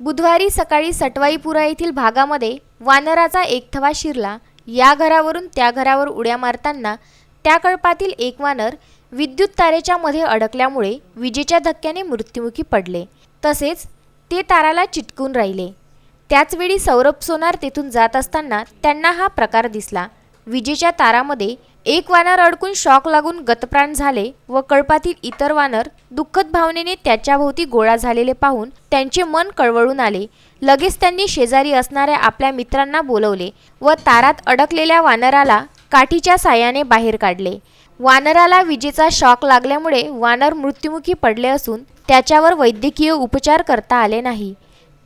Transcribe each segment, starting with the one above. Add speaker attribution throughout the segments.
Speaker 1: बुधवारी सकाळी सटवाईपुरा येथील भागामध्ये वानराचा एक थवा शिरला. या घरावरून त्या घरावर उड्या मारताना त्या कळपातील एक वानर विद्युत तारेच्या मध्ये अडकल्यामुळे विजेच्या धक्क्याने मृत्युमुखी पडले. तसेच ते ताराला चिटकून राहिले. त्याचवेळी सौरभ सोनार तेथून जात असताना त्यांना हा प्रकार दिसला. विजेच्या तारामध्ये एक वानर अडकून शॉक लागून गतप्राण झाले व कळपातील इतर वानर दुःखद भावनेने त्याच्याभोवती गोळा झालेले पाहून त्यांचे मन कळवळून आले. लगेच त्यांनी शेजारी असणाऱ्या आपल्या मित्रांना बोलवले व तारात अडकलेल्या वानराला काठीच्या साह्याने बाहेर काढले. वानराला विजेचा शॉक लागल्यामुळे वानर मृत्युमुखी पडले असून त्याच्यावर वैद्यकीय उपचार करता आले नाही.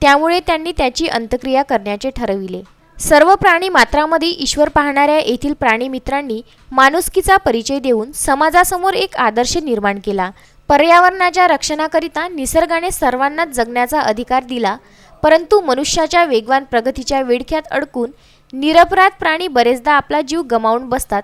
Speaker 1: त्यामुळे त्यांनी त्याची अंत्यक्रिया करण्याचे ठरविले. सर्व प्राणी मात्रामध्ये ईश्वर पाहणाऱ्या येथील प्राणीमित्रांनी माणुसकीचा परिचय देऊन समाजासमोर एक आदर्श निर्माण केला. पर्यावरणाच्या रक्षणाकरिता निसर्गाने सर्वांनाच जगण्याचा अधिकार दिला परंतु मनुष्याच्या वेगवान प्रगतीच्या वेडख्यात अडकून निरपराध प्राणी बरेचदा आपला जीव गमावून बसतात.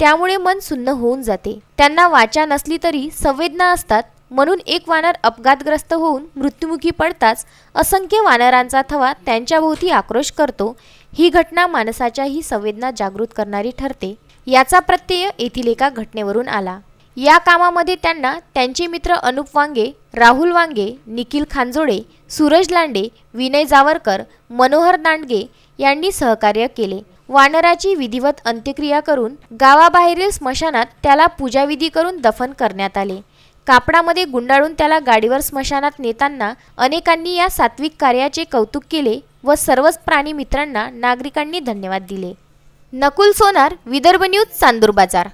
Speaker 1: त्यामुळे मन सुन्न होऊन जाते. त्यांना वाचा नसली तरी संवेदना असतात. म्हणून एक वानर अपघातग्रस्त होऊन मृत्युमुखी पडताच असंख्य वानरांचा थवा त्यांच्याभोवती आक्रोश करतो. ही घटना माणसाच्याही संवेदना जागृत करणारी ठरते. याचा प्रत्यय येथील एका घटनेवरून आला. या कामामध्ये त्यांना त्यांचे मित्र अनुप वांगे राहुल वांगे निखिल खांजोडे सूरज लांडे विनय जावरकर मनोहर दांडगे यांनी सहकार्य केले. वानराची विधिवत अंत्यक्रिया करून गावाबाहेरील स्मशानात त्याला पूजाविधी करून दफन करण्यात आले. कापडामध्ये गुंडाळून त्याला गाडीवर स्मशानात नेताना अनेकांनी या सात्विक कार्याचे कौतुक केले व सर्वच प्राणी मित्रांना नागरिकांनी धन्यवाद दिले. नकुल सोनार विदर्भ न्यूज चांदूर बाजार.